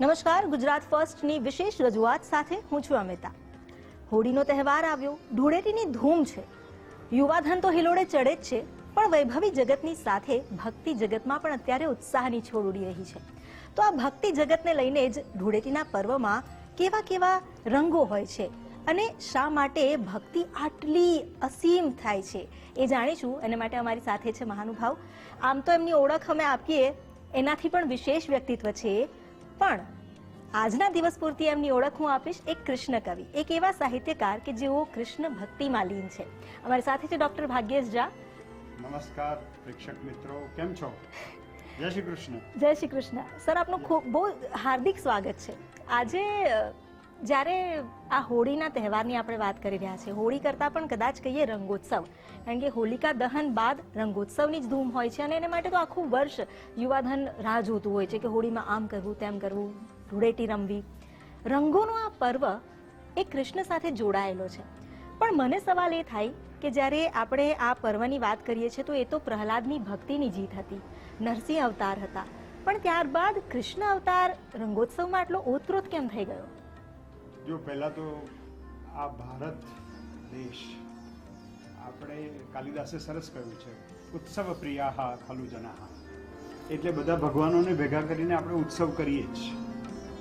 નમસ્કાર, ગુજરાત ફર્સ્ટની વિશેષ રજૂઆત સાથે હું છું અમિતા. હોળીનો તહેવાર આવ્યો, ધૂળેટીની ધૂમ છે. યુવાધન તો હિલોડે ચડે જ છે, પણ વૈભવી જગતની સાથે ભક્તિ જગતમાં પણ અત્યારે ઉત્સાહની છોડ ઉડી રહી છે. તો આ ભક્તિ જગતને લઈને જ ધૂળેટીના પર્વમાં કેવા કેવા રંગો હોય છે અને શા માટે ભક્તિ આટલી અસીમ થાય છે એ જાણીશું. એને માટે અમારી સાથે છે મહાનુભાવ. આમ તો એમની ઓળખ અમે આપીએ. એનાથી પણ વિશેષ વ્યક્તિત્વ છે. પણ આજના દિવસ પૂરતી એમની ઓળખ હું આપીશ એક કૃષ્ણ કવિ એક એવા સાહિત્યકાર કે જેઓ કૃષ્ણ ભક્તિમાં લીન છે. અમારી સાથે છે ડોક્ટર ભાગ્યેશ ઝા. નમસ્કાર પ્રેક્ષક મિત્રો. કેમ છો? જય શ્રી કૃષ્ણ. જય શ્રી કૃષ્ણ. સર આપનું ખૂબ બહુ હાર્દિક સ્વાગત છે. આજે જ્યારે આ હોળીના તહેવારની આપણે વાત કરી રહ્યા છીએ, હોળી કરતાં પણ કદાચ કહીએ રંગોત્સવ. કારણ કે હોલિકા દહન બાદ રંગોત્સવની જ ધૂમ હોય છે અને એને માટે તો આખું વર્ષ યુવાધન રાહ જોતું હોય છે કે હોળીમાં આમ કરવું, તેમ કરવું, ધૂળેટી રમવી. રંગોનો આ પર્વ એ કૃષ્ણ સાથે જોડાયેલો છે. પણ મને સવાલ એ થાય કે જ્યારે આપણે આ પર્વની વાત કરીએ છીએ તો એ તો પ્રહલાદની ભક્તિની જીત હતી, નરસિંહ અવતાર હતા. પણ ત્યારબાદ કૃષ્ણ અવતાર રંગોત્સવમાં આટલો ઓતપ્રોત કેમ થઈ ગયો? જો પહેલાં તો આ ભારત દેશ, આપણે કાલિદાસે સરસ કહ્યું છે ઉત્સવ પ્રિયાહા ખલુ જનાહા. એટલે બધા ભગવાનોને ભેગા કરીને આપણે ઉત્સવ કરીએ જ.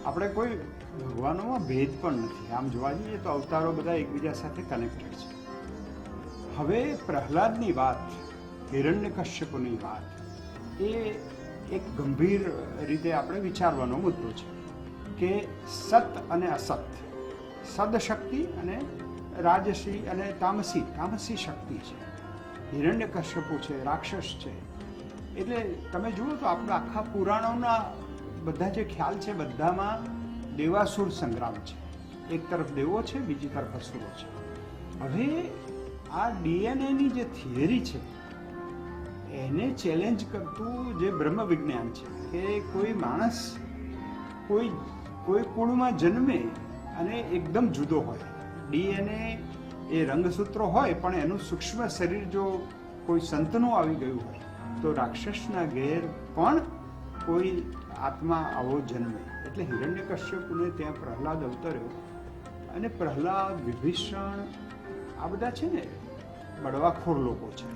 આપણે કોઈ ભગવાનોમાં ભેદ પણ નથી. આમ જોવા જઈએ તો અવતારો બધા એકબીજા સાથે કનેક્ટેડ છે. હવે પ્રહલાદની વાત હિરણ્યકશ્યપુની વાત, એ એક ગંભીર રીતે આપણે વિચારવાનો મુદ્દો છે કે સત અને અસત સદશક્તિ અને રાજસી અને તામસી. તામસી શક્તિ છે. હિરણ્ય કશ્યપુ છે, રાક્ષસ છે. એટલે તમે જુઓ તો આપણા આખા પુરાણોના બધા જે ખ્યાલ છે, બધામાં દેવાસુર સંગ્રામ છે. એક તરફ દેવો છે, બીજી તરફ અસુરો છે. હવે આ ડીએનએની જે થિયરી છે, એને ચેલેન્જ કરતું જે બ્રહ્મ વિજ્ઞાન છે કે કોઈ માણસ કોઈ કોઈ કુળમાં જન્મે અને એકદમ જુદો હોય. ડીએનએ એ રંગસૂત્રો હોય, પણ એનું સૂક્ષ્મ શરીર જો કોઈ સંતનું આવી ગયું હોય, તો રાક્ષસના ઘેર પણ કોઈ આત્મા આવો જન્મે. એટલે હિરણ્યકશ્યપુને ત્યાં પ્રહલાદ અવતર્યો અને પ્રહલાદ, વિભીષણ, આ બધા છે ને બળવાખોર લોકો છે,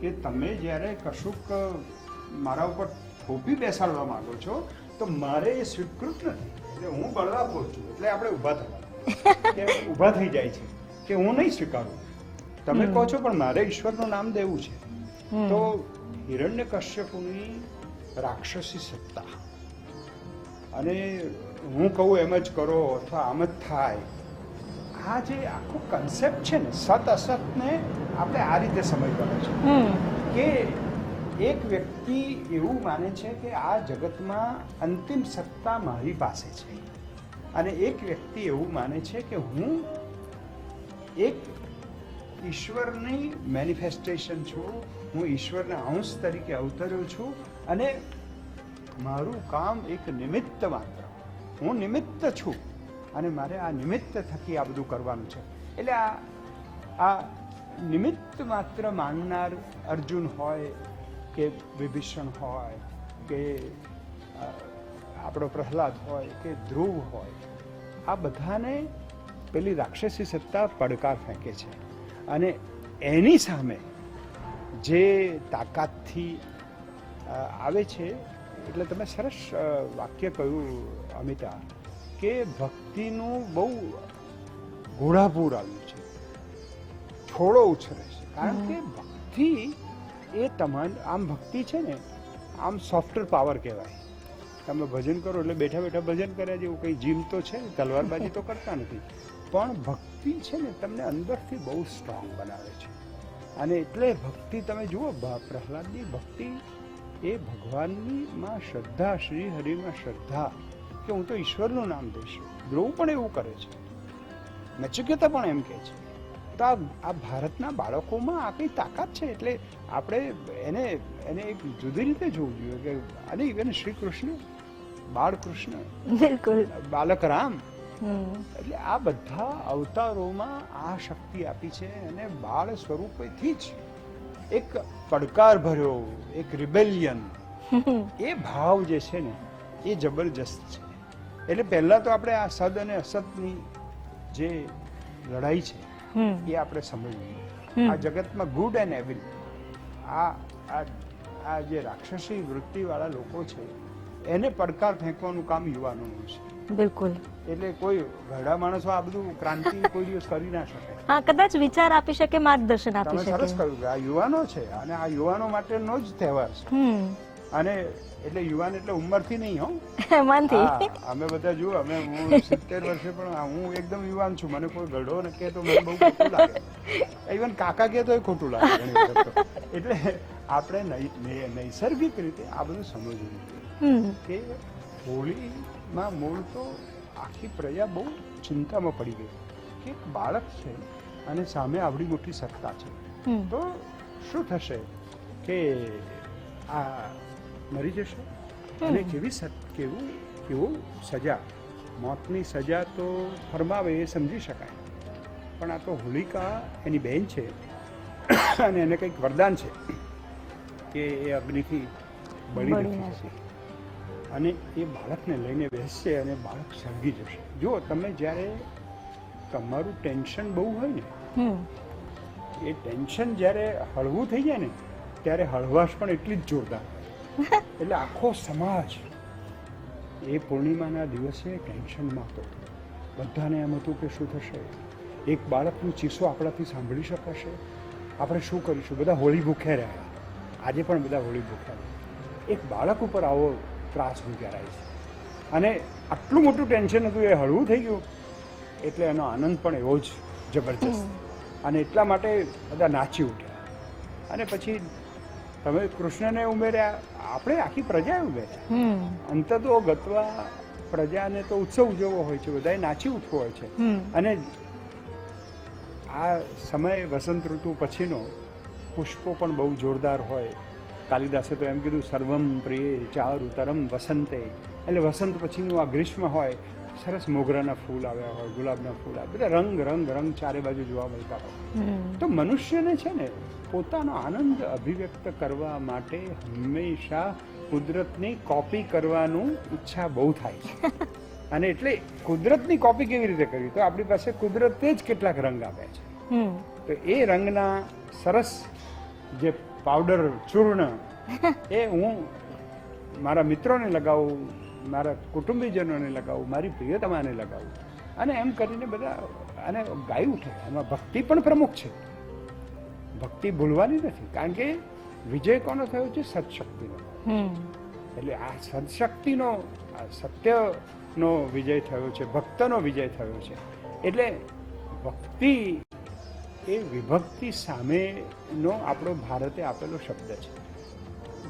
કે તમે જ્યારે કશુંક મારા ઉપર થોપી બેસાડવા માંગો છો, તો મારે એ સ્વીકૃત નથી. એટલે હું બળવાપુર છું એટલે આપણે ઊભા થવા ઊભા થઈ જાય છે કે હું નહીં સ્વીકારું. તમે કહો છો પણ મારે ઈશ્વરનું નામ દેવું છે. તો હિરણ્ય કશ્યપુની રાક્ષસી સત્તા. અને હું કહું એમ જ કરો અથવા આમ જ થાય. આ જે આખો કન્સેપ્ટ છે ને સત અસતને આપણે આ રીતે સમજવાનો છે. કે એક વ્યક્તિ એવું માને છે કે આ જગતમાં અંતિમ સત્તા મારી પાસે છે. અને એક વ્યક્તિ એવું માને છે કે હું એક ઈશ્વરની મેનિફેસ્ટેશન છું, હું ઈશ્વરના અંશ તરીકે અવતર્યો છું અને મારું કામ એક નિમિત્ત માત્ર. હું નિમિત્ત છું અને મારે આ નિમિત્ત થકી આ બધું કરવાનું છે. એટલે આ આ નિમિત્ત માત્ર માનનાર અર્જુન હોય કે વિભીષણ હોય કે આપણો પ્રહલાદ હોય કે ધ્રુવ હોય આ બધાને પેલી રાક્ષસી સત્તા પડકાર ફેંકે છે. અને એની સામે જે તાકાતથી આવે છે એટલે તમે સરસ વાક્ય કહ્યું અમિતા કે ભક્તિનું બહુ ઘોડાપૂર આવ્યું છે. થોડો ઉછરે છે. કારણ કે ભક્તિ એ તમારી આમ ભક્તિ છે ને આમ સોફ્ટવેર પાવર કહેવાય. તમે ભજન કરો એટલે બેઠા બેઠા ભજન કર્યા જેવું કંઈ જીમ તો છે ને, તલવારબાજી તો કરતા નથી. પણ ભક્તિ છે ને તમને અંદરથી બહુ સ્ટ્રોંગ બનાવે છે. અને એટલે ભક્તિ તમે જુઓ પ્રહલાદની ભક્તિ એ ભગવાનની માં શ્રદ્ધા શ્રી હરિમાં શ્રદ્ધા કે હું તો ઈશ્વરનું નામ દઈશ. ધ્રુવ પણ એવું કરે છે. નચિકેતા પણ એમ કહે છે. તો આ ભારતના બાળકોમાં આ કંઈ તાકાત છે? એટલે આપણે એને એને એક જુદી રીતે જોવું જોઈએ કે અને ઇવન શ્રી કૃષ્ણ બાળકૃષ્ણ બિલકુલ. બાલક રામ એટલે આ બધા અવતારોમાં આ શક્તિ આપી છે અને બાળ સ્વરૂપેથી જ એક પડકાર ભર્યો એક રિબેલિયન એ ભાવ જે છે ને એ જબરજસ્ત છે. એટલે પહેલા તો આપણે આ સદ અને અસતની જે લડાઈ છે એ આપણે સમજવી આ જગતમાં ગુડ એન્ડ એવિલ આ આ જે રાક્ષસી વૃત્તિવાળા લોકો છે એને પડકાર ફેંકવાનું કામ યુવાનોનું છે. બિલકુલ. એટલે કોઈ ઘરડા માણસો આ બધું ક્રાંતિ કોઈ દિવસ કરી ના શકે. હા કદાચ વિચાર આપી શકે માર્ગદર્શન આપી શકે સરસ કહ્યું આ યુવાનો છે અને આ યુવાનો માટેનો જ તહેવાર છે. અને એટલે યુવાન એટલે ઉંમરથી નહીં હો. મનથી અમે બધા જુઓ અમે હું સિત્તેર વર્ષે પણ હું એકદમ યુવાન છું. મને કોઈ ગઢો ને કે તો મને બહુ ખોટું લાગે. ઇવન કાકા કે એ ખોટું લાગે એટલે આપણે નૈસર્ગિક રીતે આ બધું સમજવું જોઈએ. કે હોળીમાં મૂળ તો આખી પ્રજા બહુ ચિંતામાં પડી ગઈ. કે બાળક છે અને સામે આવડી મોટી સત્તા છે. તો શું થશે? કે આ મરી જશે. અને કેવી કેવું કેવું સજા. મોતની સજા તો ફરમાવે એ સમજી શકાય. પણ આ તો હોલિકા એની બહેન છે. અને એને કંઈક વરદાન છે કે એ અગ્નિથી બળી નથી અને એ બાળકને લઈને બેસશે અને બાળક સળગી જશે. જો તમે જ્યારે તમારું ટેન્શન બહુ હોય ને એ ટેન્શન જ્યારે હળવું થઈ જાય ને ત્યારે હળવાશ પણ એટલી જ જોરદાર. એટલે આખો સમાજ એ પૂર્ણિમાના દિવસે ટેન્શનમાં હતો. બધાને એમ હતું કે શું થશે? એક બાળકનું ચીસો આપણાથી સાંભળી શકાશે? આપણે શું કરીશું? બધા હોળી ભૂખ્યા રહ્યા. આજે પણ બધા હોળી ભૂખ્યા રહ્યા. એક બાળક ઉપર આવો ત્રાસ ગુજારાય છે. અને આટલું મોટું ટેન્શન હતું એ હળવું થઈ ગયું. એટલે એનો આનંદ પણ એવો જ જબરજસ્ત. અને એટલા માટે બધા નાચી ઉઠ્યા. અને પછી તમે કૃષ્ણને ઉમેર્યા આપણે આખી પ્રજા ઉમેર્યા અંત તો ગતવા પ્રજાને તો ઉત્સવ ઉજવવો હોય છે બધાએ નાચી ઉઠવું હોય છે. અને આ સમય વસંત ઋતુ પછીનો પુષ્પો પણ બહુ જોરદાર હોય. કાલિદાસે તો એમ કીધું સર્વમ પ્રિય ચારુ તરમ વસંતે. એટલે વસંત પછીનું આ ગ્રીષ્મ હોય સરસ મોગરાના ફૂલ આવ્યા હોય ગુલાબના ફૂલ આવ્યા બધા રંગ રંગ રંગ ચારે બાજુ જોવા મળતા હોય. તો મનુષ્યને છે ને પોતાનો આનંદ અભિવ્યક્ત કરવા માટે હંમેશા કુદરતની કોપી કરવાનું ઈચ્છા બહુ થાય છે. અને એટલે કુદરતની કોપી કેવી રીતે કરવી? તો આપણી પાસે કુદરતે જ કેટલાક રંગ આપ્યા છે. તો એ રંગના સરસ જે પાવડર ચૂર્ણ એ હું મારા મિત્રોને લગાવું મારા કુટુંબીજનોને લગાવું મારી પ્રિયતમાને લગાવું. અને એમ કરીને બધા અને ગાઈ ઉઠે એમાં ભક્તિ પણ પ્રમુખ છે. ભક્તિ ભૂલવાની નથી. કારણ કે વિજય કોનો થયો છે? સદશક્તિનો. એટલે આ સદશક્તિનો આ સત્યનો વિજય થયો છે ભક્તનો વિજય થયો છે. એટલે ભક્તિ એ વિભક્તિ સામેનો આપણો ભારતે આપેલો શબ્દ છે.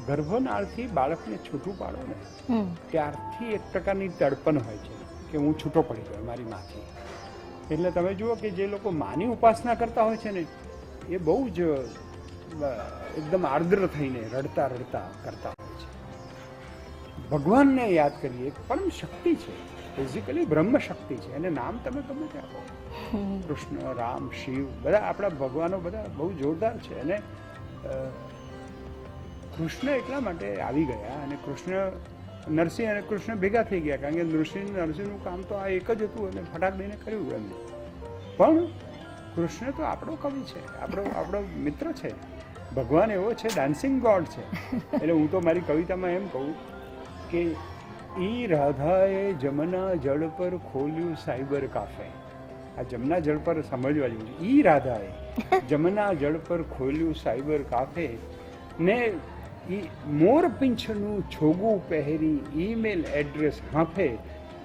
ગર્ભનાળથી બાળકને છૂટું પાડો ને ત્યારથી એક પ્રકારની તડપણ હોય છે કે હું છૂટો પડી ગયો મારી માથી. એટલે તમે જુઓ કે જે લોકો માની ઉપાસના કરતા હોય છે ને એ બહુ જ એકદમ આર્દ્ર થઈને રડતા રડતા કરતા હોય છે. ભગવાનને યાદ કરીએ પરમ શક્તિ છે. ફિઝિકલી બ્રહ્મ શક્તિ છે. એને નામ તમે ગમે તે આપો કૃષ્ણ, રામ, શિવ, બધા આપણા ભગવાનો બધા બહુ જોરદાર છે. અને કૃષ્ણ એટલા માટે આવી ગયા અને કૃષ્ણ નરસિંહ અને કૃષ્ણ ભેગા થઈ ગયા. કારણ કે નૃસિંહ નરસિંહનું કામ તો આ એક જ હતું અને ફટાક દઈને કર્યું એમને. પણ કૃષ્ણ તો આપણો કવિ છે. આપણો આપણો મિત્ર છે. ભગવાન એવો છે ડાન્સિંગ ગોડ છે. એટલે હું તો મારી કવિતામાં એમ કહું કે ઈ રાધાએ જમના જળ પર ખોલ્યું સાયબર કાફે. આ જમના જળ પર સમજવા જેવું ઈ રાધાએ જમના જળ પર ખોલ્યું સાયબર કાફે ને ઈ મોર પીંછનું છોગું પહેરી ઈમેલ એડ્રેસ હાંફે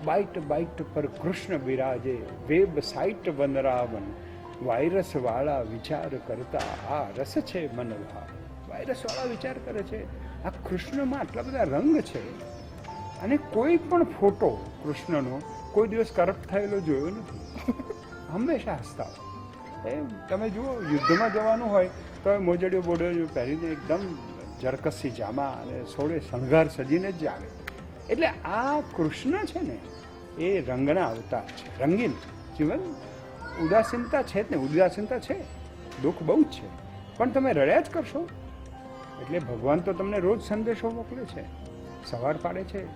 બાઇટ બાઇટ પર કૃષ્ણ બિરાજે વેબ સાઇટ વનરાવન વાયરસ વાળા વિચાર કરતા આ રસ છે મનવા વાયરસવાળા વિચાર કરે છે, આ કૃષ્ણમાં આટલા બધા રંગ છે. અને કોઈ પણ ફોટો કૃષ્ણનો કોઈ દિવસ કરપ્ટ થયેલો જોયો નથી. હંમેશા હસતા એ તમે જુઓ, યુદ્ધમાં જવાનું હોય તો મોજડીઓ બોડીઓ પહેરીને એકદમ જરકસી જામા અને સોળે શણગાર સજીને જ આવે એટલે આ કૃષ્ણ છે ને, એ રંગના અવતાર છે. રંગીન. જીવન ઉદાસીનતા છે જ ને ઉદાસીનતા છે. દુઃખ બહુ જ છે. પણ તમે રડ્યા જ કરશો. એટલે ભગવાન તો તમને રોજ સંદેશો મોકલે છે. સવાર પાડે છે.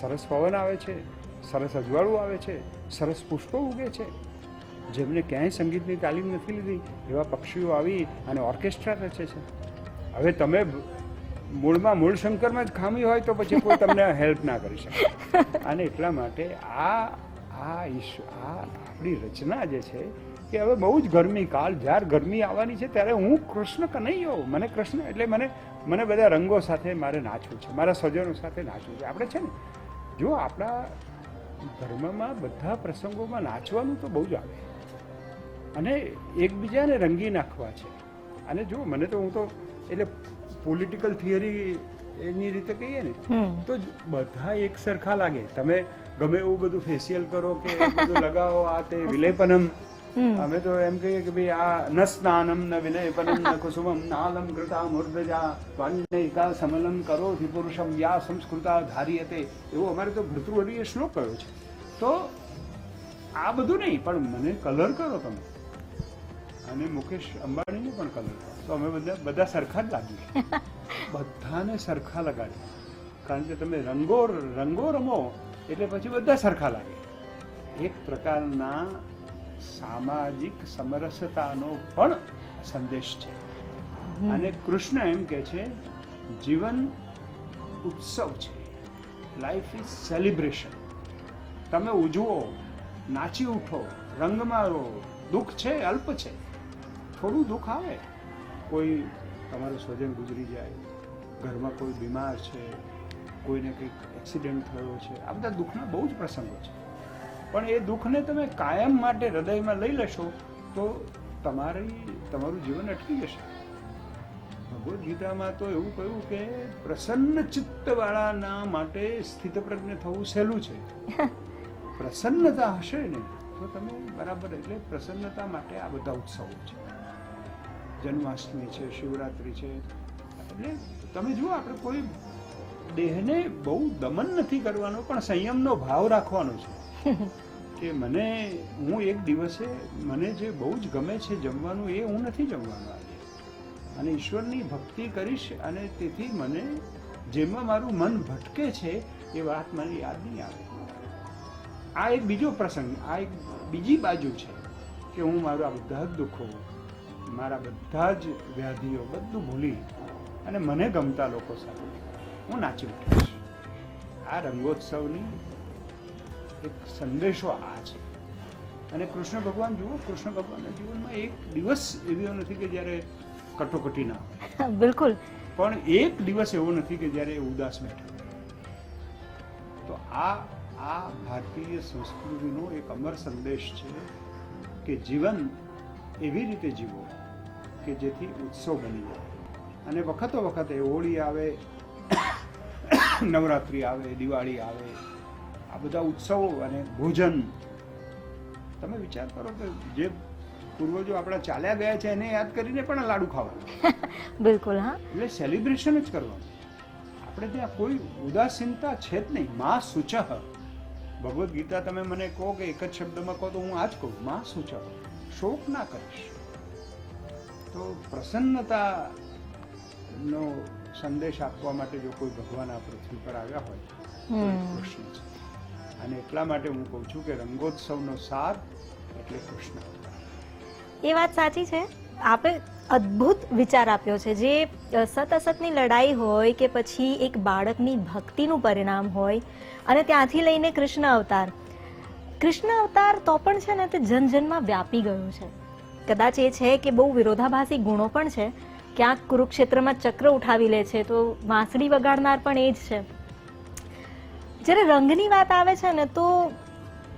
સરસ પવન આવે છે. સરસ અજવાળું આવે છે. સરસ પુષ્પો ઉગે છે. જેમને ક્યાંય સંગીતની તાલીમ નથી લીધી એવા પક્ષીઓ આવી અને ઓર્કેસ્ટ્રા રચે છે. હવે તમે મૂળમાં મૂળ શંકરમાં જ ખામી હોય તો પછી કોઈ તમને હેલ્પ ના કરી શકે. અને એટલા માટે આ આ ઈશ્વ આ આપણી રચના જે છે કે હવે બહુ જ ગરમી કાલ જ્યારે ગરમી આવવાની છે ત્યારે હું કૃષ્ણ કનૈયો મને કૃષ્ણ એટલે મને મને બધા રંગો સાથે મારે નાચવું છે મારા સ્વજનો સાથે નાચવું છે. આપણે છે ને જો આપણા ધર્મમાં બધા પ્રસંગોમાં નાચવાનું તો બહુ જ આવે. અને એકબીજાને રંગી નાખવા છે. અને જો મને તો હું તો એટલે પોલિટિકલ થિયરી એની રીતે કહીએ ને તો બધા એક સરખા લાગે. તમે ગમે એવું બધું ફેશિયલ કરો કે બધું લગાવો આ તે વિલેપનમ. અમે તો એમ કહીએ કે ભાઈ આ ન સ્નાનમ ન વિનયપનમ ન કુસુમમ નાલમ કૃતા મૂર્ધજા વાન્યિકા સમલમ કરો પુરુષમ યા સંસ્કૃતા ધાર્યતે. એવો અમારે તો ભૃતૃવરીએ શ્લોક કયો છે. તો આ બધું નહીં પણ મને કલર કરો તમે. અને મુકેશ અંબાણીને પણ કલર કરો. તો અમે બધા બધા સરખા જ લાગીએ બધાને સરખા લગાડીએ કારણ કે તમે રંગો રંગો રમો એટલે પછી બધા સરખા લાગે. એક પ્રકારના સામાજિક સમરસતાનો પણ સંદેશ છે. અને કૃષ્ણ એમ કે છે જીવન ઉત્સવ છે. લાઈફ ઇઝ સેલિબ્રેશન તમે ઉજવો નાચી ઉઠો રંગ મારો દુઃખ છે અલ્પ છે. થોડું દુઃખ આવે. કોઈ તમારું સ્વજન ગુજરી જાય ઘરમાં કોઈ બીમાર છે કોઈને કંઈક એક્સિડન્ટ થયો છે. આ બધા દુઃખના બહુ જ પ્રસંગો છે. પણ એ દુઃખને તમે કાયમ માટે હૃદયમાં લઈ લેશો તો તમારી તમારું જીવન અટકી જશે. ભગવદ્ ગીતામાં તો એવું કહ્યું કે પ્રસન્ન ચિત્તવાળાના માટે સ્થિતપ્રજ્ઞ થવું સહેલું છે. પ્રસન્નતા હશે ને તો તમે બરાબર એટલે પ્રસન્નતા માટે આ બધા ઉત્સવો છે. જન્માષ્ટમી છે શિવરાત્રિ છે. એટલે તમે જુઓ આપણે કોઈ દેહને બહુ દમન નથી કરવાનો પણ સંયમનો ભાવ રાખવાનો છે. કે મને હું એક દિવસે મને જે બહુ જ ગમે છે જમવાનું એ હું નથી જમવાનું આજે. અને ઈશ્વરની ભક્તિ કરીશ અને તેથી મને જેમાં મારું મન ભટકે છે એ વાત મને યાદ નહીં આવે. આ એક બીજો પ્રસંગ આ એક બીજી બાજુ છે કે હું મારું આ બધા જ દુઃખો મારા બધા જ વ્યાધિઓ બધું ભૂલી અને મને ગમતા લોકો સાથે હું નાચી ઉઠીશ. આ રંગોત્સવની એક સંદેશો આ છે. અને કૃષ્ણ ભગવાન જુઓ કૃષ્ણ ભગવાનના જીવનમાં એક દિવસ એવો નથી કે જ્યારે કટોકટી ના હોય. બિલકુલ. પણ એક દિવસ એવો નથી કે જ્યારે ઉદાસ બેઠા તો આ આ ભારતીય સંસ્કૃતિનો એક અમર સંદેશ છે કે જીવન એવી રીતે જીવો કે જેથી ઉત્સવ બની જાય. અને વખતો વખતે હોળી આવે નવરાત્રિ આવે દિવાળી આવે આ બધા ઉત્સવો અને ભોજન. તમે વિચાર કરો કે જે પૂર્વજો આપણા ચાલ્યા ગયા છે એને યાદ કરીને પણ લાડુ ખાવા બિલકુલ હા. એટલે સેલિબ્રેશન જ કરવાનું. આપણે ત્યાં કોઈ ઉદાસીનતા છે જ નહીં. માં સુચહ. ભગવદ્ ગીતા તમે મને કહો કે એક જ શબ્દમાં કહો તો હું આ જ કહું. માં સુચહ. શોક ના કરીશ. તો પ્રસન્નતા નો સંદેશ આપવા માટે જો કોઈ ભગવાન આ પૃથ્વી પર આવ્યા હોય તો એ કૃષ્ણ છે. અને એટલા માટે હું કહું છું કે રંગોત્સવનો સાર એટલે કૃષ્ણ. એ વાત સાચી છે. આપણે અદ્ભુત વિચાર આપ્યો છે. જે સત અસતની લડાઈ હોય કે પછી એક બાળકની ભક્તિનું પરિણામ હોય અને ત્યાંથી લઈને કૃષ્ણ અવતાર. કૃષ્ણ અવતાર તો પણ છે ને તે જન જનમાં વ્યાપી ગયું છે. કદાચ એ છે કે બહુ વિરોધાભાસી ગુણો પણ છે ક્યાંક કુરુક્ષેત્રમાં ચક્ર ઉઠાવી લે છે, તો વાંસળી વગાડનાર પણ એ જ છે. જ્યારે રંગની વાત આવે છે ને, તો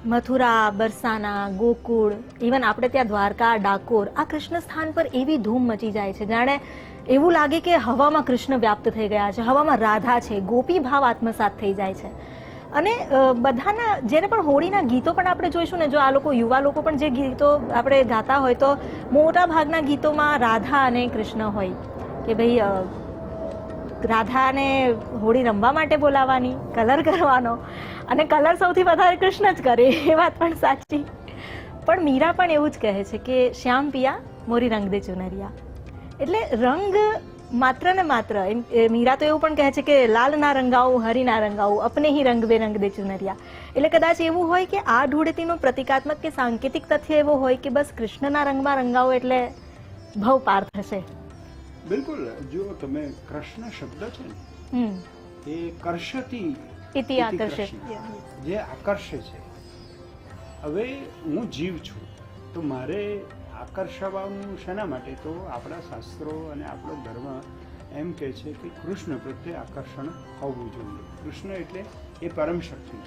મથુરા, બરસાના, ગોકુળ ઇવન આપણે ત્યાં દ્વારકા, ડાકોર, આ કૃષ્ણ સ્થાન પર એવી ધૂમ મચી જાય છે. જાણે એવું લાગે કે હવામાં કૃષ્ણ વ્યાપ્ત થઈ ગયા છે, હવામાં રાધા છે, ગોપી ભાવ આત્મસાત થઈ જાય છે. અને બધાના જ્યારે પણ હોળીના ગીતો પણ આપણે જોઈશું ને, જો આ લોકો, યુવા લોકો પણ જે ગીતો આપણે ગાતા હોય તો મોટા ભાગના ગીતોમાં રાધા અને કૃષ્ણ હોય. કે ભાઈ રાધાને હોળી રમવા માટે બોલાવવાની કલર કરવાનો અને કલર સૌથી વધારે કૃષ્ણ જ કરે, એ વાત પણ સાચી. પણ મીરા પણ એવું જ કહે છે કે, શ્યામ પિયા, મોરી રંગ દે ચુનરિયા. એટલે રંગ માત્ર ને માત્ર મીરા તો એવું પણ કહે છે કે લાલ ના રંગાવું હરી ના રંગાવું અપને હી રંગ બેરંગ દે ચુનરિયા. એટલે કદાચ એવું હોય કે આ ધૂળેટીનો પ્રતિકાત્મક કે સાંકેતિક તથ્ય એવો હોય કે બસ કૃષ્ણના રંગમાં રંગાવો એટલે ભવ પાર થશે. બિલકુલ. જો તમે કૃષ્ણ શબ્દ છે ને એ કર્ષતી ઇતિ આકર્ષે. જે આકર્ષે છે. હવે હું જીવ છું તો મારે આકર્ષવાનું શેના માટે? તો આપણા શાસ્ત્રો અને આપણો ધર્મ એમ કહે છે કે કૃષ્ણ પ્રત્યે આકર્ષણ હોવું જોઈએ. કૃષ્ણ એટલે એ પરમ શક્તિ.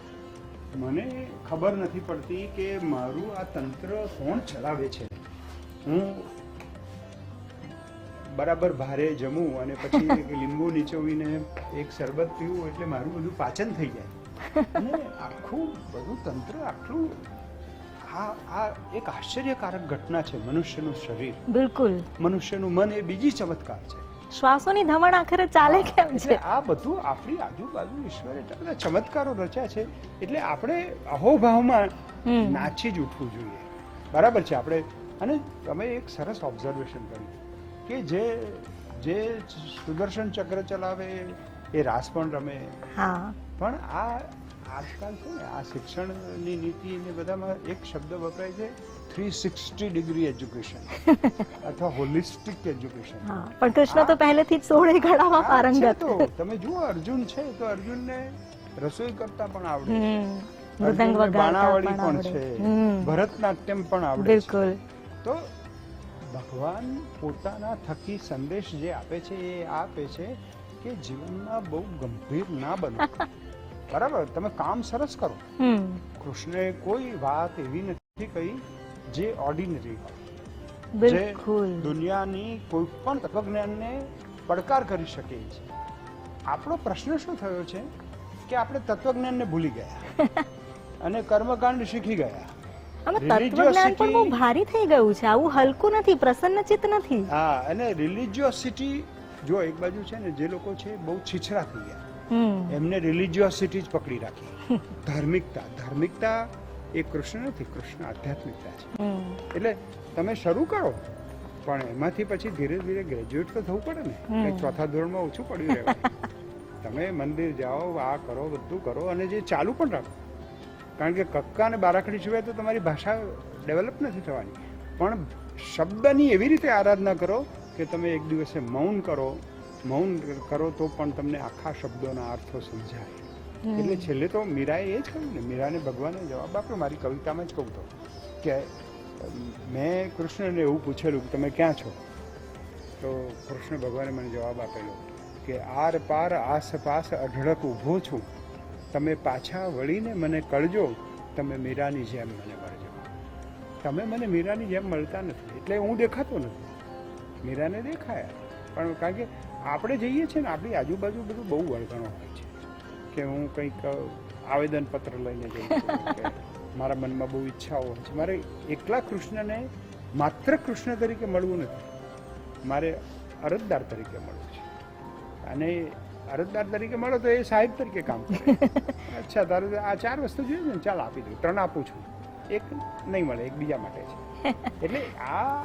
મને ખબર નથી પડતી કે મારું આ તંત્ર કોણ ચલાવે છે. હું બરાબર ભારે જમું અને પછી લીંબુ નીચોવીને એક શરબત પીવું એટલે મારું બધું પાચન થઈ જાય. અને આખું બધું તંત્ર આટલું આ આ એક આશ્ચર્યકારક ઘટના છે મનુષ્યનું શરીર. બિલકુલ. મનુષ્યનું મન એ બીજી ચમત્કાર છે. શ્વાસોની ધમણ આખરે ચાલે કેમ છે? આ બધું આપણી આજુબાજુ ઈશ્વરે એટલા બધા ચમત્કારો રચ્યા છે. એટલે આપણે અહોભાવમાં નાચી જ ઉઠવું જોઈએ. બરાબર છે આપણે. અને તમે એક સરસ ઓબ્ઝર્વેશન કર્યું કે જે જે સુદર્શન ચક્ર ચલાવે એ રાસ પણ રમે. પણ આ આજકાલ છે ને આ શિક્ષણની નીતિ ને બધામાં એક શબ્દ વપરાય છે થ્રી સિક્સટી ડિગ્રી એજ્યુકેશન અથવા હોલિસ્ટિક એજ્યુકેશન પણ કૃષ્ણ તો પહેલેથી જ સોળે ગળામાં પારંગત. તમે જુઓ અર્જુન છે તો અર્જુનને રસોઈ કરતા પણ આવડે મૃદંગ વગાડતા પણ છે. ભરતનાટ્યમ પણ આવડે બિલકુલ. તો ભગવાન પોતાના થકી સંદેશ જે આપે છે એ આપે છે કે જીવનમાં બહુ ગંભીર ના બનો. બરાબર? તમે કામ સરસ કરો. કૃષ્ણએ કોઈ વાત એવી નથી કહી જે ઓર્ડિનરી હોય. બિલકુલ. દુનિયાની કોઈ પણ તત્વજ્ઞાનને પડકાર કરી શકે છે. આપણો પ્રશ્ન શું થયો છે? કે આપણે તત્વજ્ઞાનને ભૂલી ગયા. અને કર્મકાંડ શીખી ગયા. તત્વજ્ઞાન પણ બહુ ભારી થઈ ગયું છે. આવું હલકું નથી પ્રસન્નચિત નથી. હા અને રિલિજિયોસિટી જો એક બાજુ છે ને જે લોકો છે બહુ છીછરા થઈ ગયા. એમને રિલિજિયોસિટી જ પકડી રાખી. ધાર્મિકતા. ધાર્મિકતા એ કૃષ્ણ નથી કૃષ્ણ આધ્યાત્મિકતા છે. એટલે તમે શરૂ કરો. પણ એમાંથી પછી ધીરે ધીરે ગ્રેજ્યુએટ તો થવું પડે ને. ચોથા ધોરણમાં ઓછું પડ્યું રહેવાય તમે મંદિર જાઓ આ કરો બધું કરો અને જે ચાલુ પણ રાખો. કારણ કે કક્કા અને બારાખડી સિવાય તો તમારી ભાષા ડેવલપ નથી થવાની. પણ શબ્દની એવી રીતે આરાધના કરો કે તમે એક દિવસે મૌન કરો. મૌન કરો તો પણ તમને આખા શબ્દોના અર્થો સમજાય. એટલે છેલ્લે તો મીરાએ એ જ કહ્યું ને, મીરાને ભગવાને જવાબ આપ્યો. મારી કવિતામાં જ કહું તો કે, મેં કૃષ્ણને એવું પૂછેલું કે તમે ક્યાં છો? તો કૃષ્ણ ભગવાને મને જવાબ આપેલો કે, આર પાર આસપાસ અઢળક ઊભો છું. તમે પાછા વળીને મને કળજો, તમે મીરાની જેમ મને મળજો. તમે મને મીરાની જેમ મળતા નથી, એટલે હું દેખાતો નથી. મીરાને દેખાયા. પણ કારણ કે આપણે જઈએ છીએ ને, આપણી આજુબાજુ બધું બહુ વળગણો હોય છે. કે હું કંઈક આવેદનપત્ર લઈને જઈ મારા મનમાં બહુ ઈચ્છાઓ હોય છે. મારે એકલા કૃષ્ણને, માત્ર કૃષ્ણ તરીકે મળવું નથી. મારે અરજદાર તરીકે મળવું છે. અને અરજદાર તરીકે મળો તો એ સાહેબ તરીકે કામ કરે. અચ્છા, તારે આ ચાર વસ્તુ જોઈએ ને, ચાલ આપી દઉં. ત્રણ આપું છું. એક નહીં મળે, એક બીજા માટે છે. એટલે આ,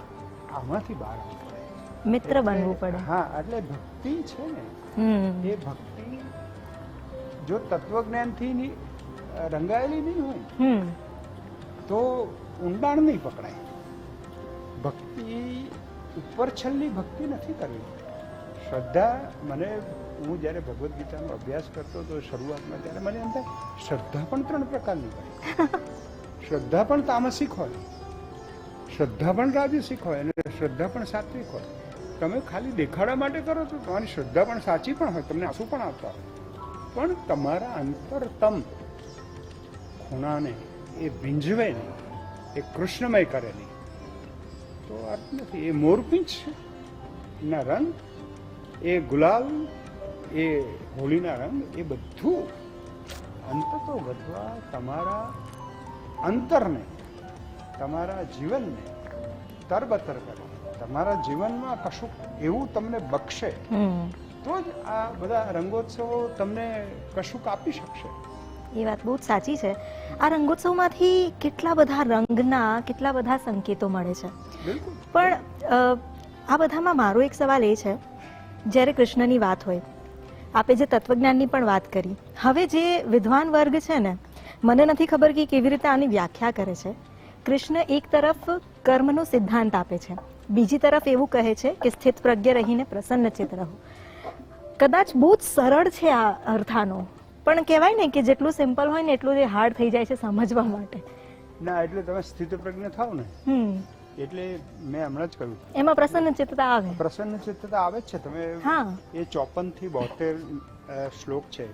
આમાંથી બહાર આવવું. મિત્ર બનવું પડે. હા એટલે ભક્તિ છે ને એ ભક્તિ જો તત્વજ્ઞાનથી રંગાયેલી નહીં હોય તો ઊંડાણ નહીં પકડાય. ભક્તિ ઉપર છલ્લી ભક્તિ નથી કરવી. શ્રદ્ધા મને હું જ્યારે ભગવદ્ ગીતાનો અભ્યાસ કરતો હતો શરૂઆતમાં ત્યારે મને એમ થાય શ્રદ્ધા પણ ત્રણ પ્રકારની હોય. શ્રદ્ધા પણ તામસિક હોય. શ્રદ્ધા પણ રાજસિક હોય અને શ્રદ્ધા પણ સાત્વિક હોય. તમે ખાલી દેખાડા માટે કરો તો તમારી શ્રદ્ધા પણ સાચી પણ હોય, તમને આંસુ પણ આવતા હોય. પણ તમારા અંતરતમ ખૂણાને એ ભીંજવે નહીં, એ કૃષ્ણમય કરે નહીં. તો અર્થ નથી, એ મોરપીંછ ના રંગ, એ ગુલાલ, એ હોળીના રંગ, એ બધું અંતતો વધવા તમારા અંતરને, તમારા જીવનને તરબતર કરે. તમારા જીવનમાં કશુંક એવું તમને બક્ષે તો જ આ બધા રંગોત્સવો તમને કશુંક આપી શકશે. એ વાત બહુ જ સાચી છે. આ રંગોત્સવમાંથી કેટલા બધા રંગના કેટલા બધા સંકેતો મળે છે. પણ આ બધામાં મારો એક સવાલ એ છે. જ્યારે કૃષ્ણની વાત હોય આપે જે તત્વજ્ઞાનની પણ વાત કરી. હવે જે વિદ્વાન વર્ગ છે ને મને નથી ખબર કે કેવી રીતે આની વ્યાખ્યા કરે છે. કૃષ્ણ એક તરફ કર્મનો સિદ્ધાંત આપે છે બીજી તરફ એવું કહે છે કે સ્થિત પ્રજ્ઞ રહીને પ્રસન્ન ચિત્ત રહો. કદાચ બહુ જ સરળ છે આ અર્થાનો પણ કહેવાય ને કે જેટલું સિમ્પલ હોય ને એટલું જે હાર્ડ થઈ જાય છે સમજવા માટે. ના એટલે તમે સ્થિત પ્રજ્ઞ થાવ ને. એટલે મેં હમણાં જ કહ્યું. એમાં પ્રસન્ન ચિત્તતા આવે. પ્રસન્ન ચિત્તતા આવે જ છે. તમે હા. એ ચોપનથી બોતેર શ્લોક છે.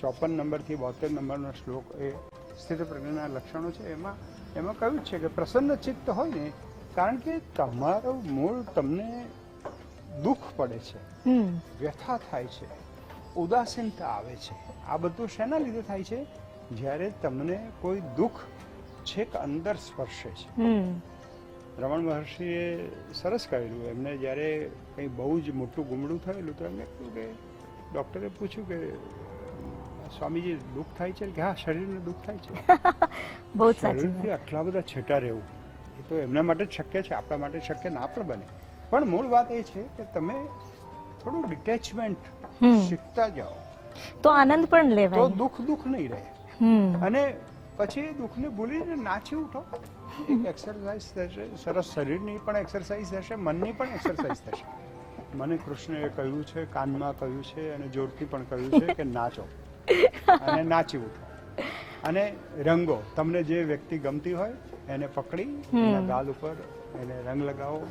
ચોપન નંબરથી બોતેર નંબરનો શ્લોક એ સ્થિત પ્રજ્ઞના લક્ષણો છે. એમાં એમાં કહ્યું છે કે પ્રસન્ન ચિત્ત હોય ને કારણ કે તમારું મૂળ તમને દુઃખ પડે છે વ્યથા થાય છે ઉદાસીનતા આવે છે. આ બધું શેના લીધે થાય છે? જ્યારે તમને કોઈ દુઃખ છેક અંદર સ્પર્શે છે. રમણ મહર્ષિએ સરસ કહેલું એમને જ્યારે કંઈ બહુ જ મોટું ગુમડું થયેલું તો એમને કહ્યું કે ડૉક્ટરે પૂછ્યું કે સ્વામીજી દુઃખ થાય છે કે હા શરીરને દુઃખ થાય છે? બહુ શરીરથી આટલા બધા છેટા રહેવું એ તો એમના માટે જ શક્ય છે આપણા માટે શક્ય ના પણ બને. પણ મૂળ વાત એ છે કે તમે થોડું ડિટેચમેન્ટ શીખતા જાઓ. તો આનંદ પણ તો દુઃખ દુઃખ નહીં રહે. હમ. અને પછી એ દુઃખને ભૂલીને નાચી ઉઠો. એક એક્સરસાઇઝ થશે સરસ શરીરની પણ એક્સરસાઇઝ થશે મનની પણ એક્સરસાઇઝ થશે. મને કૃષ્ણએ કહ્યું છે કાનમાં કહ્યું છે અને જોરથી પણ કહ્યું છે કે નાચો. અને નાચી ઉઠો. અને રંગો. તમને જે વ્યક્તિ ગમતી હોય એને પકડી એના ગાલ ઉપર એને રંગ લગાવો.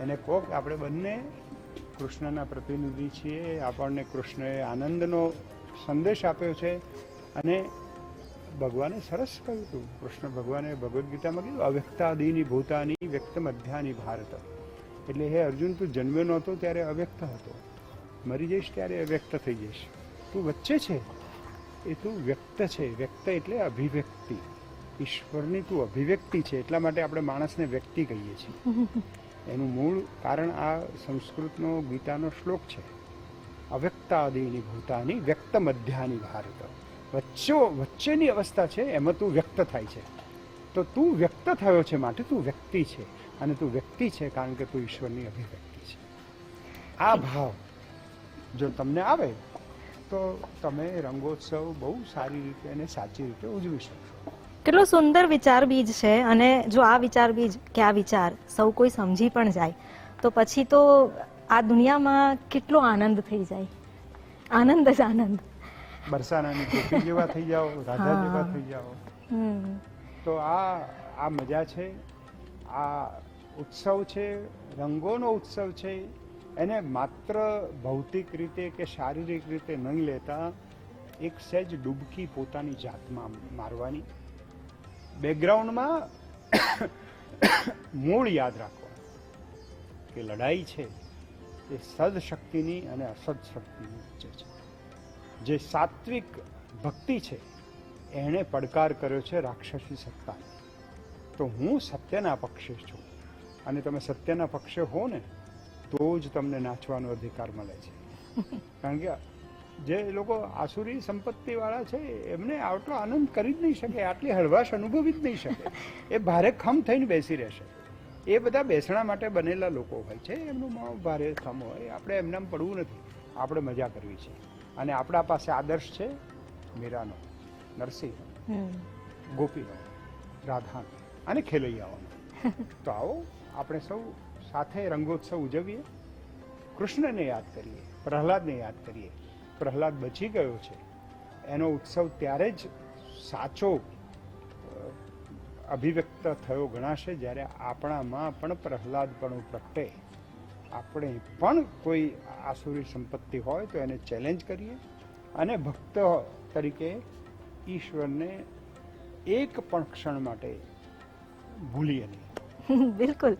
એને કહો કે આપણે બંને કૃષ્ણના પ્રતિનિધિ છીએ. આપણને કૃષ્ણએ આનંદનો સંદેશ આપ્યો છે. અને ભગવાને સરસ કહ્યું હતું. કૃષ્ણ ભગવાને ભગવદ્ ગીતામાં કીધું અવ્યક્તાદિની ભૂતાની વ્યક્ત મધ્યાની ભારત. એટલે હે અર્જુન તું જન્મ્યો નહોતો ત્યારે અવ્યક્ત હતો. મરી જઈશ ત્યારે અવ્યક્ત થઈ જઈશ. તું વચ્ચે છે. એ તું વ્યક્ત છે. વ્યક્ત એટલે અભિવ્યક્તિ. ઈશ્વરની તું અભિવ્યક્તિ છે. એટલા માટે આપણે માણસને વ્યક્તિ કહીએ છીએ. એનું મૂળ કારણ આ સંસ્કૃતનો ગીતાનો શ્લોક છે. અવ્યક્તાદિની ભૂતાની વ્યક્ત મધ્યાની ભારત. વચ્ચો વચ્ચેની અવસ્થા છે એમાં તું વ્યક્ત થાય છે. તો તું વ્યક્ત થયો છે માટે તું વ્યક્તિ છે. અને તું વ્યક્તિ છે કારણ કે તું ઈશ્વરની અભિવ્યક્તિ છે. આ ભાવ જો તમને આવે તો તમે રંગોત્સવ બહુ સારી રીતે અને સાચી રીતે ઉજવી શકશો. કેટલો સુંદર વિચાર બીજ છે અને જો આ વિચાર બીજ કે આ વિચાર સૌ કોઈ સમજી પણ જાય તો પછી તો આ દુનિયામાં કેટલો આનંદ થઈ જાય. આનંદ જ આનંદ. બરસાનાની ટોપી જેવા થઈ જાઓ રાધા જેવા થઈ જાઓ. તો આ આ મજા છે આ ઉત્સવ છે રંગોનો ઉત્સવ છે એને માત્ર ભૌતિક રીતે કે શારીરિક રીતે નહીં લેતા, એક સહેજ ડૂબકી પોતાની જાતમાં મારવાની. બેકગ્રાઉન્ડમાં મૂળ યાદ રાખવાનું કે લડાઈ છે એ સદશક્તિની અને અસદ શક્તિની વચ્ચે છે. જે સાત્વિક ભક્તિ છે, એણે પડકાર કર્યો છે રાક્ષસી સત્તા તો હું સત્યના પક્ષે છું. અને તમે સત્યના પક્ષે હો ને તો જ તમને નાચવાનો અધિકાર મળે છે. કારણ કે જે લોકો આસુરી સંપત્તિ વાળા છે એમને આટલો આનંદ કરી જ નહીં શકે આટલી હળવાશ અનુભવી જ નહીં શકે. એ ભારે ખમ થઈને બેસી રહેશે. એ બધા બેસણા માટે બનેલા લોકો હોય છે એમનું માવ ભારે ખમ હોય આપણે એમને પડવું નથી. આપણે મજા કરવી છે. અને આપણા પાસે આદર્શ છે મીરાનો નરસિંહ ગોપીનો રાધાનો અને ખેલૈયાઓનો. તો આવો આપણે સૌ સાથે રંગોત્સવ ઉજવીએ. કૃષ્ણને યાદ કરીએ, પ્રહલાદને યાદ કરીએ. પ્રહલાદ બચી ગયો છે. એનો ઉત્સવ ત્યારે જ સાચો અભિવ્યક્ત થયો ગણાશે જ્યારે આપણામાં પણ પ્રહલાદપણું પ્રગટે. આપણે પણ કોઈ આસુરી સંપત્તિ હોય તો એને ચેલેન્જ કરીએ અને ભક્ત તરીકે ઈશ્વરને એક પણ ક્ષણ માટે ભૂલીએ નહીં. બિલકુલ.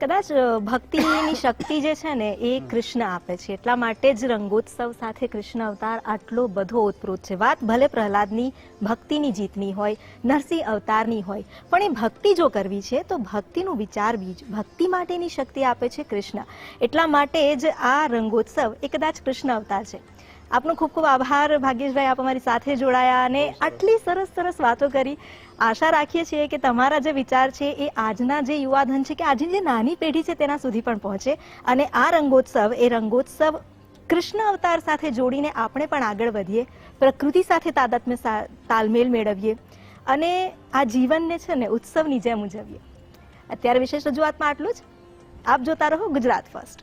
કદાચ ભક્તિની શક્તિ જે છે ને એ કૃષ્ણ આપે છે. એટલા માટે જ રંગોત્સવ સાથે કૃષ્ણ અવતાર આટલો બધો ઓતપ્રોત છે. વાત ભલે પ્રહલાદની ભક્તિની જીતની હોય નરસિંહ અવતારની હોય પણ એ ભક્તિ જો કરવી છે તો ભક્તિનું વિચાર બીજ ભક્તિ માટેની શક્તિ આપે છે કૃષ્ણ. એટલા માટે જ આ રંગોત્સવ એ કદાચ કૃષ્ણ અવતાર છે. આપનો ખૂબ ખૂબ આભાર ભાગ્યેશભાઈ આપ અમારી સાથે જોડાયા અને આટલી સરસ સરસ વાતો કરી. આશા રાખીએ છીએ કે તમારા જે વિચાર છે એ આજના જે યુવાધન છે કે આજની જે નાની પેઢી છે તેના સુધી પણ પહોંચે અને આ રંગોત્સવ એ રંગોત્સવ કૃષ્ણ અવતાર સાથે જોડીને આપણે પણ આગળ વધીએ, પ્રકૃતિ સાથે તાદાત્મ્ય તાલમેલ મેળવીએ અને આ જીવનને છે ને ઉત્સવની જેમ ઉજવીએ. અત્યારે વિશેષ રજૂઆતમાં આટલું જ. આપ જોતા રહો ગુજરાત ફર્સ્ટ.